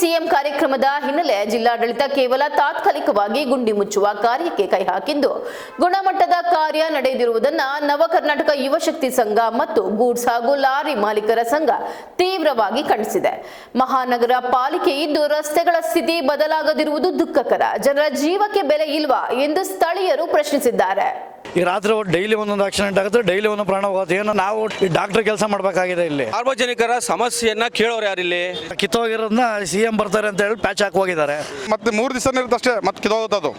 CM ಕಾರ್ಯಕ್ರಮದ ಹಿನ್ನೆಲೆ ಜಿಲ್ಲಾಡಳಿತ ಕೇವಲ ತಾತ್ಕಾಲಿಕವಾಗಿ ಗುಂಡಿ ಮುಚ್ಚುವ ಕಾರ್ಯಕ್ಕೆ ಕೈ ಹಾಕಿದ್ದು. ಗುಣಮಟ್ಟದ ಕಾರ್ಯ ನಡೆದಿರುವುದನ್ನು ನವ ಕರ್ನಾಟಕ ಯುವಶಕ್ತಿ ಸಂಘ ಮತ್ತು ಗೂಡ್ಸ್ ಹಾಗೂ ಲಾರಿ ಮಾಲೀಕರ ಸಂಘ ತೀವ್ರವಾಗಿ ಖಂಡಿಸಿದೆ. ಮಹಾನಗರ ಪಾಲಿಕೆ ಇದ್ದು ರಸ್ತೆಗಳ ಸ್ಥಿತಿ ಬದಲಾಗದಿರುವುದು ದುಃಖಕರ. ಜನರ ಜೀವಕ್ಕೆ ಬೆಲೆ ಇಲ್ವಾ ಎಂದು ಸ್ಥಳೀಯರು ಪ್ರಶ್ನಿಸಿದ್ದಾರೆ. ಈ ರಾತ್ರಿ ಡೈಲಿ ಒಂದೊಂದು ಆಕ್ಸಿಡೆಂಟ್ ಆಗುತ್ತೆ ಡೈಲಿ ಒಂದೊಂದು ಪ್ರಾಣ ಹೋಗುತ್ತೆ. ಏನೋ ನಾವು ಈ ಡಾಕ್ಟರ್ ಕೆಲಸ ಮಾಡಬೇಕಾಗಿದೆ ಇಲ್ಲಿ. ಸಾರ್ವಜನಿಕರ ಸಮಸ್ಯೆಯನ್ನ ಕೇಳೋರು ಇಲ್ಲಿ? ಕಿತ್ತೋಗಿರೋದನ್ನ ಸಿ ಎಂ ಬರ್ತಾರೆ ಅಂತ ಹೇಳಿ ಪ್ಯಾಚ್ ಹಾಕಿ ಹೋಗಿದ್ದಾರೆ ಮತ್ತೆ ಮೂರು ದಿವಸ ಇರುತ್ತಷ್ಟೇ ಮತ್ತೆ ಕಿತ್ತೋಗುತ್ತೆ ಅದು.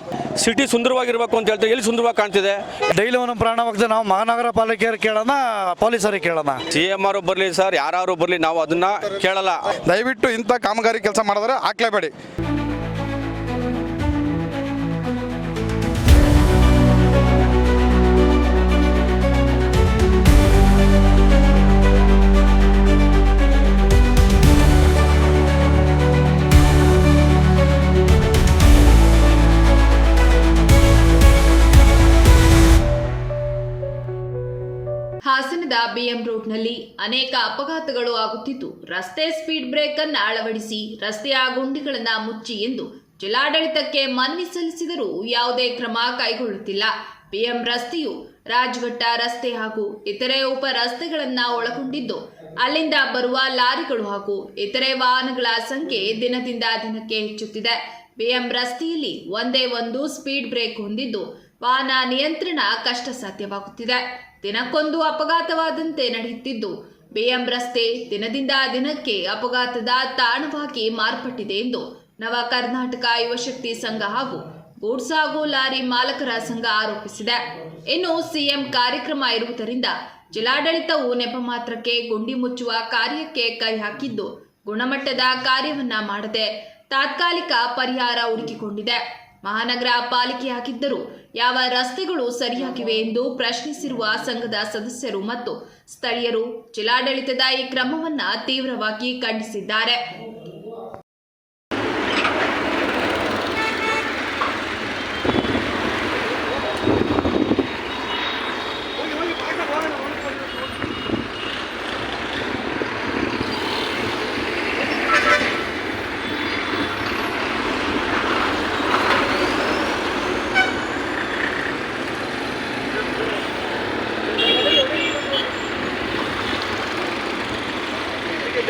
ಸಿಟಿ ಸುಂದರವಾಗಿರ್ಬೇಕು ಅಂತ ಹೇಳ್ತಾರೆ ಎಲ್ಲಿ ಸುಂದರವಾಗಿ ಕಾಣ್ತಿದೆ? ಡೈಲಿ ಒಂದೊಂದು ಪ್ರಾಣ ಹೋಗ್ತದೆ ನಾವು ಮಹಾನಗರ ಪಾಲಿಕೆಯವ್ರು ಕೇಳೋಣ ಪೊಲೀಸರಿಗೆ ಕೇಳೋಣ. ಸಿ ಎಂ ಆರು ಬರಲಿ ಸರ್ ಯಾರು ಬರಲಿ ನಾವು ಅದನ್ನ ಕೇಳಲ್ಲ. ದಯವಿಟ್ಟು ಇಂಥ ಕಾಮಗಾರಿ ಕೆಲಸ ಮಾಡಿದ್ರೆ ಹಾಕ್ಲೇಬೇಡಿ. ಅನೇಕ ಅಪಘಾತಗಳು ಆಗುತ್ತಿದ್ದು, ರಸ್ತೆ ಸ್ಪೀಡ್ ಬ್ರೇಕ್ ಅನ್ನು ಅಳವಡಿಸಿ ರಸ್ತೆಯ ಗುಂಡಿಗಳನ್ನು ಮುಚ್ಚಿ ಎಂದು ಜಿಲ್ಲಾಡಳಿತಕ್ಕೆ ಮನವಿ ಸಲ್ಲಿಸಿದರೂ ಯಾವುದೇ ಕ್ರಮ ಕೈಗೊಳ್ಳುತ್ತಿಲ್ಲ. ಪಿಎಂ ರಸ್ತೆಯು ರಾಜ್ಘಟ್ಟ ರಸ್ತೆ ಹಾಗೂ ಇತರೆ ಉಪ ರಸ್ತೆಗಳನ್ನು ಒಳಗೊಂಡಿದ್ದು, ಅಲ್ಲಿಂದ ಬರುವ ಲಾರಿಗಳು ಹಾಗೂ ಇತರೆ ವಾಹನಗಳ ಸಂಖ್ಯೆ ದಿನದಿಂದ ದಿನಕ್ಕೆ ಹೆಚ್ಚುತ್ತಿದೆ. ಬಿಎಂ ರಸ್ತೆಯಲ್ಲಿ ಒಂದೇ ಒಂದು ಸ್ಪೀಡ್ ಬ್ರೇಕ್ ಹೊಂದಿದ್ದು, ವಾಹನ ನಿಯಂತ್ರಣ ಕಷ್ಟ ಸಾಧ್ಯವಾಗುತ್ತಿದೆ ದಿನಕ್ಕೊಂದು ಅಪಘಾತವಾದಂತೆ ನಡೆಯುತ್ತಿದ್ದು ಬಿಎಂ ರಸ್ತೆ ದಿನದಿಂದ ದಿನಕ್ಕೆ ಅಪಘಾತದ ತಾಣವಾಗಿ ಮಾರ್ಪಟ್ಟಿದೆ ಎಂದು ನವ ಕರ್ನಾಟಕ ಯುವಶಕ್ತಿ ಸಂಘ ಹಾಗೂ ಗೂಡ್ಸ್ ಹಾಗೂ ಲಾರಿ ಮಾಲಕರ ಸಂಘ ಆರೋಪಿಸಿದೆ. ಇನ್ನು ಸಿಎಂ ಕಾರ್ಯಕ್ರಮ ಇರುವುದರಿಂದ ಜಿಲ್ಲಾಡಳಿತವು ನೆಪ ಮಾತ್ರಕ್ಕೆ ಗುಂಡಿ ಮುಚ್ಚುವ ಕಾರ್ಯಕ್ಕೆ ಕೈ ಹಾಕಿದ್ದು ಗುಣಮಟ್ಟದ ಕಾರ್ಯವನ್ನ ಮಾಡದೆ ತಾತ್ಕಾಲಿಕ ಪರಿಹಾರ ಹುಡುಕಿಕೊಂಡಿದೆ. ಮಹಾನಗರ ಪಾಲಿಕೆಯಾಗಿದ್ದರೂ ಯಾವ ರಸ್ತೆಗಳು ಸರಿಯಾಗಿವೆ ಎಂದು ಪ್ರಶ್ನಿಸಿರುವ ಸಂಘದ ಸದಸ್ಯರು ಮತ್ತು ಸ್ಥಳೀಯರು ಜಿಲ್ಲಾಡಳಿತದ ಈ ಕ್ರಮವನ್ನು ತೀವ್ರವಾಗಿ ಖಂಡಿಸಿದ್ದಾರೆ.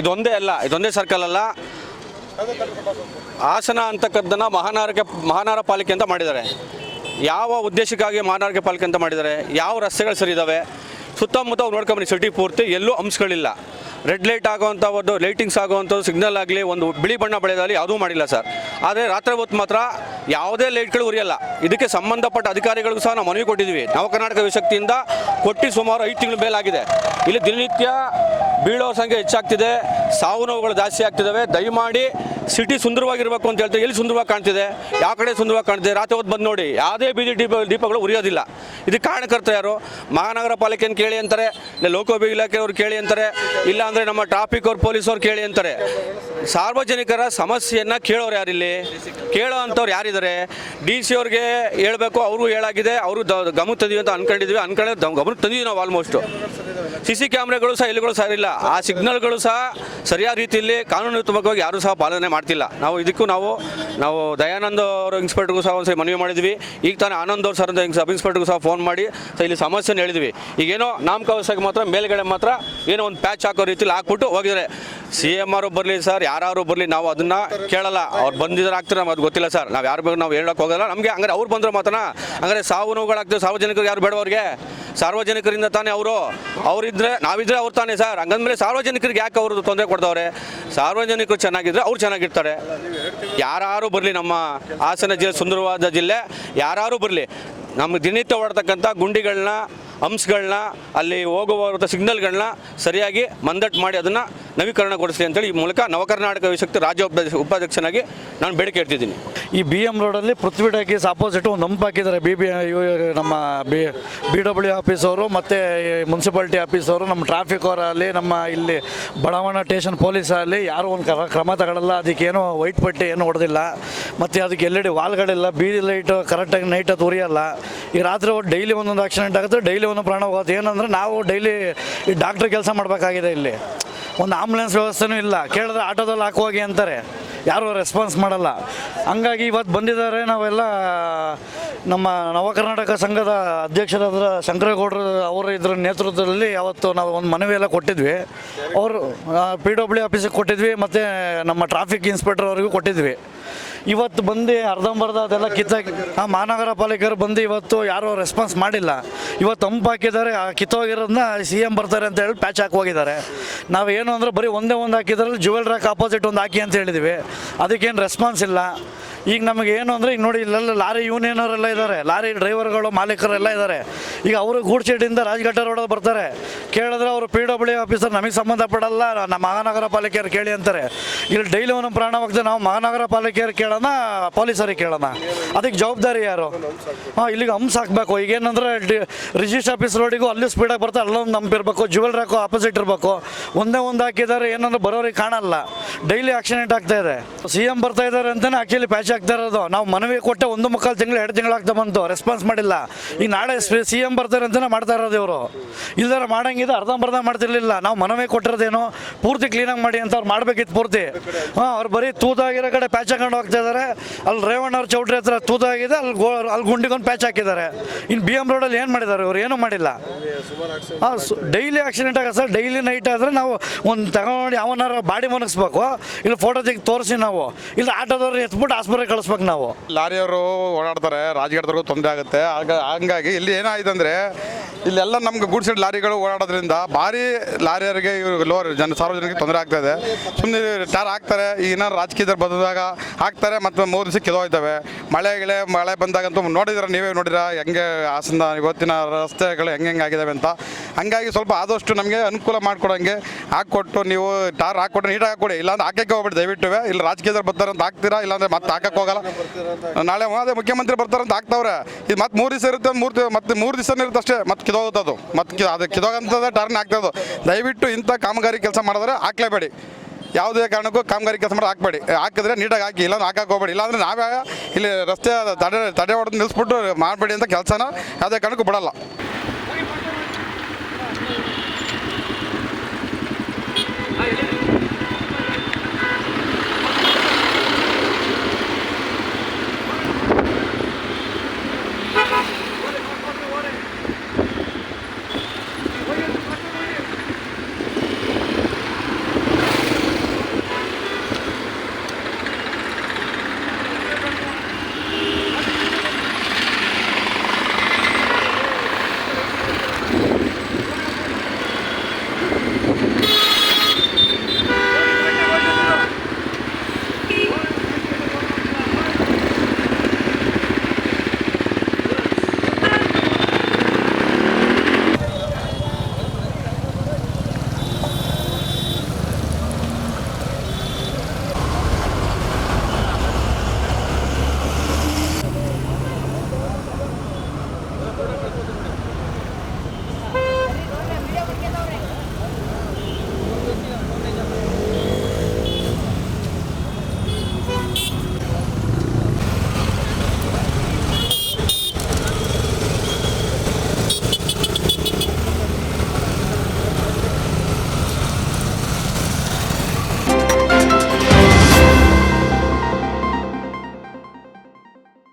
ಇದೊಂದೇ ಅಲ್ಲ, ಇದೊಂದೇ ಸರ್ಕಲ್ ಅಲ್ಲ. ಹಾಸನ ಅಂತಕ್ಕದ್ದನ್ನ ಮಹಾನಗರ ಮಹಾನಗರ ಪಾಲಿಕೆ ಅಂತ ಮಾಡಿದ್ದಾರೆ. ಯಾವ ಉದ್ದೇಶಕ್ಕಾಗಿ ಮಹಾನಗರ ಪಾಲಿಕೆ ಅಂತ ಮಾಡಿದ್ದಾರೆ? ಯಾವ ರಸ್ತೆಗಳು ಸರಿ ಇದ್ದಾವೆ ಸುತ್ತಮುತ್ತ ನೋಡ್ಕೊಂಬನಿ ಸಿಟಿ ಪೂರ್ತಿ ಎಲ್ಲೂ ಅಂಶಗಳಿಲ್ಲ. ರೆಡ್ ಲೈಟ್ ಆಗುವಂಥ ಒಂದು ಲೈಟಿಂಗ್ಸ್ ಆಗುವಂಥದ್ದು, ಸಿಗ್ನಲ್ ಆಗಲಿ, ಒಂದು ಬಿಳಿ ಬಣ್ಣ ಬಳಿಯೋದಾಗಲಿ ಯಾವುದೂ ಮಾಡಿಲ್ಲ ಸರ್. ಆದರೆ ರಾತ್ರಿ ಹೊತ್ತು ಮಾತ್ರ ಯಾವುದೇ ಲೈಟ್ಗಳು ಉರಿಯಲ್ಲ. ಇದಕ್ಕೆ ಸಂಬಂಧಪಟ್ಟ ಅಧಿಕಾರಿಗಳಿಗೂ ಸಹ ನಾವು ಮನವಿ ಕೊಟ್ಟಿದ್ದೀವಿ. ನವ ಕರ್ನಾಟಕ ವಿಶಕ್ತಿಯಿಂದ ಕೊಟ್ಟು ಸುಮಾರು ಐದು ತಿಂಗಳು ಮೇಲಾಗಿದೆ. ಇಲ್ಲಿ ದಿನನಿತ್ಯ ಬೀಳೋ ಸಂಖ್ಯೆ ಹೆಚ್ಚಾಗ್ತಿದೆ. ಸಾವು ನೋವುಗಳು ಜಾಸ್ತಿ ಆಗ್ತಿದ್ದಾವೆ ದಯಮಾಡಿ ಸಿಟಿ ಸುಂದರವಾಗಿರ್ಬೇಕು ಅಂತ ಹೇಳ್ತಾರೆ ಎಲ್ಲಿ ಸುಂದರವಾಗಿ ಕಾಣ್ತಿದೆ? ಯಾವ ಕಡೆ ಸುಂದರವಾಗಿ ಕಾಣ್ತಿದೆ? ರಾತ್ರಿ ಹೊತ್ತು ಬಂದು ನೋಡಿ. ಯಾವುದೇ ಬೀದಿ ದೀಪ, ದೀಪಗಳು ಉರಿಯೋದಿಲ್ಲ. ಇದಕ್ಕೆ ಕಾರಣಕರ್ತ ಯಾರು? ಮಹಾನಗರ ಪಾಲಿಕೆಯನ್ನು ಕೇಳಿ ಅಂತಾರೆ ಲೋಕೋಪಯೋಗಿ ಇಲಾಖೆಯವರು ಕೇಳಿ ಅಂತಾರೆ ಇಲ್ಲಾಂದರೆ ನಮ್ಮ ಟ್ರಾಫಿಕ್ ಅವ್ರು ಪೊಲೀಸವ್ರು ಕೇಳಿ ಅಂತಾರೆ. ಸಾರ್ವಜನಿಕರ ಸಮಸ್ಯೆಯನ್ನು ಕೇಳೋರು ಯಾರಿಲ್ಲಿ ಕೇಳೋ ಅಂಥವ್ರು ಯಾರಿದ್ದಾರೆ? ಡಿ ಸಿ ಅವ್ರಿಗೆ ಹೇಳಬೇಕು ಅವರು ಹೇಳಾಗಿದೆ, ಅವರು ಗಮನ ತಂದಿವಿ ಅಂತ ಅನ್ಕೊಂಡಿದ್ವಿ. ಅನ್ಕೊಂಡೆ ಗಮನ ತಂದಿದ್ವಿ ನಾವು ಆಲ್ಮೋಸ್ಟು ಸಿ ಸಿ ಕ್ಯಾಮ್ರಾಗಳು ಸಹ ಎಲ್ಲಿಗಳು ಸಹ ಇಲ್ಲ. ಆ ಸಿಗ್ನಲ್ಗಳು ಸಹ ಸರಿಯಾದ ರೀತಿಯಲ್ಲಿ ಕಾನೂನುತ್ಮಕವಾಗಿ ಯಾರೂ ಸಹ ಪಾಲನೆ ಮಾಡ್ತಿಲ್ಲ. ನಾವು ಇದಕ್ಕೂ ನಾವು ನಾವು ದಯಾನಂದ್ ಅವರ ಇನ್ಸ್ಪೆಕ್ಟರ್ಗೂ ಸಹ ಒಂದ್ಸರಿ ಮನವಿ ಮಾಡಿದ್ವಿ. ಈಗ ತಾನೇ ಆನಂದ್ ಅವ್ರು ಸರ್ ಅಂತ ಸಬ್ ಇನ್ಸ್ಪೆಕ್ಟರ್ಗೂ ಸಹ ಫೋನ್ ಮಾಡಿ ಇಲ್ಲಿ ಸಮಸ್ಯೆನ ಹೇಳಿದ್ವಿ. ಈಗೇನೋ ನಾಮಕಾವಸ್ಥೆಗೆ ಮಾತ್ರ, ಮೇಲ್ಗಡೆ ಮಾತ್ರ ಏನೋ ಒಂದು ಪ್ಯಾಚ್ ಹಾಕೋ ರೀತಿಲಿ ಹಾಕ್ಬಿಟ್ಟು ಹೋಗಿದ್ದಾರೆ. ಸಿ ಎಂ ಆರ್ ಬರಲಿ ಸರ್ ಯಾರು ಬರಲಿ, ನಾವು ಅದನ್ನ ಕೇಳಲ್ಲ. ಅವ್ರು ಬಂದಿದ್ರೆ ಆಗ್ತಾರೆ ನಮ್ಗೆ ಅದು ಗೊತ್ತಿಲ್ಲ ಸರ್. ನಾವು ಯಾರು ನಾವು ಹೇಳಕ್ ಹೋಗಲ್ಲ. ನಮಗೆ ಹಂಗಾರೆ ಅವ್ರು ಬಂದ್ರೆ ಮಾತನ ಹಂಗಾರೆ ಸಾವು ನೋವುಗಳಾಗ್ತದೆ ಸಾರ್ವಜನಿಕರು ಯಾರು ಬೇಡ ಅವ್ರಿಗೆ? ಸಾರ್ವಜನಿಕರಿಂದ ತಾನೇ ಅವರು? ಅವರಿದ್ರೆ, ನಾವಿದ್ರೆ ಅವ್ರು ತಾನೇ ಸರ್. ಹಂಗಂದ್ಮೇಲೆ ಸಾರ್ವಜನಿಕರಿಗೆ ಯಾಕೆ ಅವರು ತೊಂದರೆ ಕೊಡ್ತಾವ್ರೆ ಸಾರ್ವಜನಿಕರು ಚೆನ್ನಾಗಿದ್ರೆ ಅವ್ರು ಚೆನ್ನಾಗಿರ್ತಾರೆ. ಯಾರು ಬರಲಿ, ನಮ್ಮ ಹಾಸನ ಜಿಲ್ಲೆ, ಸುಂದರವಾದ ಜಿಲ್ಲೆ ಯಾರು ಬರಲಿ ನಮ್ಮ ದಿನನಿತ್ಯ ಹೊಡ್ತಕ್ಕಂಥ ಗುಂಡಿಗಳನ್ನ ಅಂಶಗಳನ್ನ ಅಲ್ಲಿ ಹೋಗುವಂಥ ಸಿಗ್ನಲ್ಗಳನ್ನ ಸರಿಯಾಗಿ ಮಂದಟ್ಟು ಮಾಡಿ ಅದನ್ನು ನವೀಕರಣಗೊಳಿಸಲಿ ಅಂತೇಳಿ ಈ ಮೂಲಕ ನವಕರ್ನಾಟಕ ವಿಶಕ್ತಿ ರಾಜ್ಯ ಉಪಾಧ್ಯಕ್ಷ ಉಪಾಧ್ಯಕ್ಷನಾಗಿ ನಾನು ಬೇಡಿಕೆ ಇಡ್ತಿದ್ದೀನಿ. ಈ ಬಿ ಎಂ ರೋಡಲ್ಲಿ ಪೃಥ್ವಿ ಟಾಕೀಸ್ ಆಪೋಸಿಟ್ ಒಂದು ಹಂಪ್ ಹಾಕಿದ್ದಾರೆ. ಬಿ ಬಿ ನಮ್ಮ ಬಿ ಬಿ ಡಬ್ಲ್ಯೂ ಆಫೀಸ್ ಅವರು ಮತ್ತು ಮುನ್ಸಿಪಾಲ್ಟಿ ಅವರು ನಮ್ಮ ಟ್ರಾಫಿಕ್ ಅವರಲ್ಲಿ ನಮ್ಮ ಇಲ್ಲಿ ಬಡಾವಣ ಸ್ಟೇಷನ್ ಪೊಲೀಸ್ ಆಗಲಿ ಯಾರೂ ಒಂದು ಕರ, ಕ್ರಮ ತಗೊಳ್ಳಲ್ಲ ಅದಕ್ಕೇನು ವೈಟ್ ಪಟ್ಟಿ ಏನು ಹೊಡೆದಿಲ್ಲ. ಮತ್ತು ಅದಕ್ಕೆ ಎಲ್ಲೆಡೆ ವಾಲ್ಗಳಿಲ್ಲ. ಬೀದಿ ಲೈಟ್ ಕರೆಕ್ಟಾಗಿ ನೈಟ್ ಅದು ಉರಿಯಲ್ಲ. ಈ ರಾತ್ರಿ ಡೈಲಿ ಒಂದೊಂದು ಆಕ್ಸಿಡೆಂಟ್ ಆಗುತ್ತೆ. ಡೈಲಿ ಒಂದು ಪ್ರಾಣ ಹೋಗುತ್ತೆ ಏನಂದ್ರೆ ನಾವು ಡೈಲಿ ಈ ಡಾಕ್ಟ್ರ್ ಕೆಲಸ ಮಾಡಬೇಕಾಗಿದೆ ಇಲ್ಲಿ. ಒಂದು ಆಂಬುಲೆನ್ಸ್ ವ್ಯವಸ್ಥೆನೂ ಇಲ್ಲ. ಕೇಳಿದ್ರೆ ಆಟೋದಲ್ಲಿ ಹಾಕುವಾಗಿ ಅಂತಾರೆ. ಯಾರೂ ರೆಸ್ಪಾನ್ಸ್ ಮಾಡಲ್ಲ. ಹಂಗಾಗಿ ಇವತ್ತು ಬಂದಿದ್ದಾರೆ ನಾವೆಲ್ಲ, ನಮ್ಮ ನವಕರ್ನಾಟಕ ಸಂಘದ ಅಧ್ಯಕ್ಷರಾದ ಶಂಕರೇಗೌಡರು ಅವರ ಇದ್ರ ನೇತೃತ್ವದಲ್ಲಿ ಅವತ್ತು ನಾವು ಒಂದು ಮನವಿ ಎಲ್ಲ ಕೊಟ್ಟಿದ್ವಿ. ಅವರು ಪಿ ಡಬ್ಲ್ಯೂ ಆಫೀಸಿಗೆ ಕೊಟ್ಟಿದ್ವಿ, ಮತ್ತು ನಮ್ಮ ಟ್ರಾಫಿಕ್ ಇನ್ಸ್ಪೆಕ್ಟರ್ ಅವ್ರಿಗೂ ಕೊಟ್ಟಿದ್ವಿ. ಇವತ್ತು ಬಂದು ಅರ್ಧಂಬರ್ಧ ಅದೆಲ್ಲ ಕಿತ್ತಾಕಿ ಆ ಮಹಾನಗರ ಪಾಲಿಕೆಯವರು ಬಂದು ಇವತ್ತು ಯಾರೂ ರೆಸ್ಪಾನ್ಸ್ ಮಾಡಿಲ್ಲ. ಇವತ್ತು ತಂಪು ಹಾಕಿದ್ದಾರೆ, ಆ ಕಿತ್ತೋಗಿರೋದನ್ನ ಸಿ ಎಂ ಬರ್ತಾರೆ ಅಂತ ಹೇಳಿ ಪ್ಯಾಚ್ ಹಾಕಿ ಹೋಗಿದ್ದಾರೆ. ನಾವು ಏನು ಅಂದರೆ ಬರೀ ಒಂದೇ ಒಂದು ಹಾಕಿದ್ರಲ್ಲಿ ಜುವೆಲ್ ರಾಕ್ ಆಪೋಸಿಟ್ ಒಂದು ಹಾಕಿ ಅಂತ ಹೇಳಿದ್ವಿ. ಅದಕ್ಕೇನು ರೆಸ್ಪಾನ್ಸ್ ಇಲ್ಲ. ಈಗ ನಮಗೆ ಏನು ಅಂದರೆ, ಈಗ ನೋಡಿ, ಇಲ್ಲೆಲ್ಲ ಲಾರಿ ಯೂನಿಯನವರೆಲ್ಲ ಇದ್ದಾರೆ ಲಾರಿ ಡ್ರೈವರ್ಗಳು, ಮಾಲೀಕರೆಲ್ಲ ಇದ್ದಾರೆ ಈಗ ಅವರು ಗೂಡ್ಶೆಡ್ಡಿಂದ ರಾಜ್ಘಟ್ಟ ರೋಡಲ್ಲಿ ಬರ್ತಾರೆ. ಕೇಳಿದ್ರೆ ಅವರು ಪಿ ಡಬ್ಲ್ಯೂ ಆಫೀಸರ್ ನಮಗೆ ಸಂಬಂಧಪಡಲ್ಲ. ನಮ್ಮ ಮಹಾನಗರ ಪಾಲಿಕೆಯವ್ರು ಕೇಳಿ ಅಂತಾರೆ. ಇಲ್ಲಿ ಡೈಲಿ ಒಂದು ಪ್ರಾಣವಾಗ್ತದೆ ನಾವು ಮಹಾನಗರ ಪಾಲಿಕೆಯವ್ರು ಕೇಳೋಣ, ಪೊಲೀಸರಿಗೆ ಕೇಳೋಣ. ಅದಕ್ಕೆ ಜವಾಬ್ದಾರಿ ಯಾರು? ಹಾಂ, ಇಲ್ಲಿಗೆ ಹಂಸ್ ಹಾಕಬೇಕು. ಈಗೇನಂದ್ರೆ ಡಿ ರಿಜಿಸ್ಟ್ರ್ ಆಫೀಸ್ ರೋಡಿಗೂ ಅಲ್ಲಿ ಸ್ಪೀಡಾಗಿ ಬರ್ತಾರೆ. ಅಲ್ಲೊಂದು ಹಂಪ್ ಇರಬೇಕು ಜುವೆಲ್ ಆಪೋಸಿಟ್ ಇರಬೇಕು. ಒಂದೇ ಒಂದು ಹಾಕಿದ್ದಾರೆ, ಏನಂದ್ರೆ ಬರೋರಿಗೆ ಕಾಣಲ್ಲ. ಡೈಲಿ ಆಕ್ಸಿಡೆಂಟ್ ಆಗ್ತಾ ಇದೆ. ಸಿ ಎಂ ಬರ್ತಾ ಇದ್ದಾರೆ ಅಂತಲೇ ಆ್ಯಕ್ಚುಲಿ ಪ್ಯಾಚ್ ಆಗ್ತಾ ಇರೋದು. ನಾವು ಮನವಿ ಕೊಟ್ಟೆ ಒಂದು ಮುಕ್ಕಾಲು ತಿಂಗಳು, ಎರಡು ತಿಂಗಳು ಆಗ್ತಾ ಬಂತು. ರೆಸ್ಪಾನ್ಸ್ ಮಾಡಿಲ್ಲ. ಈಗ ನಾಳೆ ಸಿ ಎಂ ಬರ್ತಾರೆ ಅಂತಲೇ ಮಾಡ್ತಾ ಇರೋದು ಇವರು. ಇಲ್ದಾರ ಮಾಡಂಗಿದ್ದು ಅರ್ಧಂಬರ್ಧ ಮಾಡ್ತಿರ್ಲಿಲ್ಲ. ನಾವು ಮನವಿ ಕೊಟ್ಟಿರೋದೇನು, ಪೂರ್ತಿ ಕ್ಲೀನಾಗಿ ಮಾಡಿ ಅಂತ ಅವ್ರು ಮಾಡಬೇಕಿತ್ತು ಪೂರ್ತಿ. ಹಾಂ, ಅವ್ರು ಬರೀ ತೂತಾಗಿರೋ ಕಡೆ ಪ್ಯಾಚ್ ಹಾಕೊಂಡು ಹೋಗ್ತಾ ಇದ್ದಾರೆ ಅಲ್ಲಿ ರೇವಣ್ಣವ್ರ ಚೌಟ್ರಿ ಹತ್ರ ತೂತಾಗಿದೆ ಅಲ್ಲಿ ಗೋ ಅಲ್ಲಿ ಗುಂಡಿಗೊಂದು ಪ್ಯಾಚ್ ಹಾಕಿದ್ದಾರೆ. ಇನ್ನು ಬಿ ಎಂ ರೋಡಲ್ಲಿ ಏನು ಮಾಡಿದ್ದಾರೆ ಇವ್ರು? ಏನೂ ಮಾಡಿಲ್ಲ. ಹಾಂ ಡೈಲಿ ಆಕ್ಸಿಡೆಂಟ್ ಆಗ ಸರ್. ಡೈಲಿ ನೈಟ್ ಆದರೆ ನಾವು ಒಂದು ತಗೊಂಡು ಯಾವನಾರ ಬಾಡಿ ಮನಗಿಸ್ಬೇಕು ಇಲ್ಲಿ ಫೋಟೋ ತೆಗೆದು ತೋರಿಸಿ ನಾವು. ಇಲ್ಲಿ ಆಟೋದವ್ರು ಎತ್ಬಿಟ್ಟು ಆಸ್ಪತ್ರೆಗೆ ಕಳಿಸ್ಬೇಕು ನಾವು. ಲಾರಿಯವರು ಓಡಾಡ್ತಾರೆ ರಾಜಗೀರದವ್ರಿಗೂ ತೊಂದರೆ ಆಗುತ್ತೆ. ಆಗ, ಹಂಗಾಗಿ ಇಲ್ಲಿ ಏನಾಯ್ತು ಅಂದರೆ, ಇಲ್ಲೆಲ್ಲ ನಮ್ಗೆ ಗುಡ್ಸೆಡ್ ಲಾರಿಗಳು ಓಡಾಡೋದ್ರಿಂದ ಭಾರಿ ಲಾರಿಯರಿಗೆ ಇವ್ರು ಲೋರ್ ಜನ, ಸಾರ್ವಜನಿಕರಿಗೆ ತೊಂದರೆ ಆಗ್ತಾ ಇದೆ. ಸುಮ್ಮನೆ ಟಾರ್ ಹಾಕ್ತಾರೆ ಈಗ ಏನಾರು ರಾಜಕೀಯದ ಬಂದಾಗ ಹಾಕ್ತಾರೆ, ಮತ್ತು ಮೂರು ದಿವಸ ಕಿದೋಯ್ತವೆ ಮಳೆ ಗಿಳೆ, ಮಳೆ ಬಂದಾಗಂತೂ ನೋಡಿದ್ರೆ ನೀವೇ ನೋಡಿರ, ಹೆಂಗೆ ಹಾಸನ ಇವತ್ತಿನ ರಸ್ತೆಗಳು ಹೆಂಗೆ ಹೆಂಗೆ ಆಗಿದಾವೆ ಅಂತ. ಹಂಗಾಗಿ ಸ್ವಲ್ಪ ಆದಷ್ಟು ನಮಗೆ ಅನುಕೂಲ ಮಾಡ್ಕೊಡೋಂಗೆ ಹಾಕ್ಕೊಟ್ಟು ನೀವು ಟಾರ್ ಹಾಕ್ಕೊಟ್ಟು ನೀಟಾಗಿ ಹಾಕ್ಕೊಡಿ. ಇಲ್ಲಾಂದ್ರೆ ಹಾಕಕ್ಕೆ ಹೋಗ್ಬಿಟ್ಟು ದಯವಿಟ್ಟು. ಇಲ್ಲಿ ರಾಜಕೀಯದಲ್ಲಿ ಬರ್ತಾರೆ ಅಂತ ಹಾಕ್ತೀರಾ? ಇಲ್ಲಾಂದ್ರೆ ಮತ್ತೆ ಹಾಕಕ್ಕೆ ಹೋಗಲ್ಲ. ನಾಳೆ ಅದೇ ಮುಖ್ಯಮಂತ್ರಿ ಬರ್ತಾರೆ ಅಂತ ಹಾಕ್ತವ್ರೆ. ಇದು ಮತ್ತೆ ಮೂರು ದಿವಸ ಇರುತ್ತೆ, ಮೂರು ಮತ್ತೆ ಮೂರು ದಿವಸ ಇರುತ್ತೆ ಅಷ್ಟೇ. ಮತ್ತೆ ಕಿದೋಗುತ್ತದು. ಮತ್ತೆ ಅದು ಕಿದೋಗಂಥದ್ದೇ ಟರ್ನ್ ಆಗ್ತದೆ. ದಯವಿಟ್ಟು ಇಂಥ ಕಾಮಗಾರಿ ಕೆಲಸ ಮಾಡಿದ್ರೆ ಹಾಕ್ಲೇಬೇಡಿ. ಯಾವುದೇ ಕಾರಣಕ್ಕೂ ಕಾಮಗಾರಿ ಕೆಲಸ ಮಾಡಿ ಹಾಕಬೇಡಿ. ಹಾಕಿದ್ರೆ ನೀಟಾಗಿ ಹಾಕಿ ಇಲ್ಲ ಹಾಕಕ್ಕೆ ಹೋಗಬೇಡಿ. ಇಲ್ಲಾಂದರೆ ನಾವೇ ಇಲ್ಲಿ ರಸ್ತೆ ತಡೆ ತಡೆ ಹೊಡೆದು ನಿಲ್ಲಿಸ್ಬಿಟ್ಟು ಮಾಡಬೇಡಿ ಅಂತ ಕೆಲಸನ ಯಾವುದೇ ಕಾರಣಕ್ಕೂ ಬಿಡಲ್ಲ.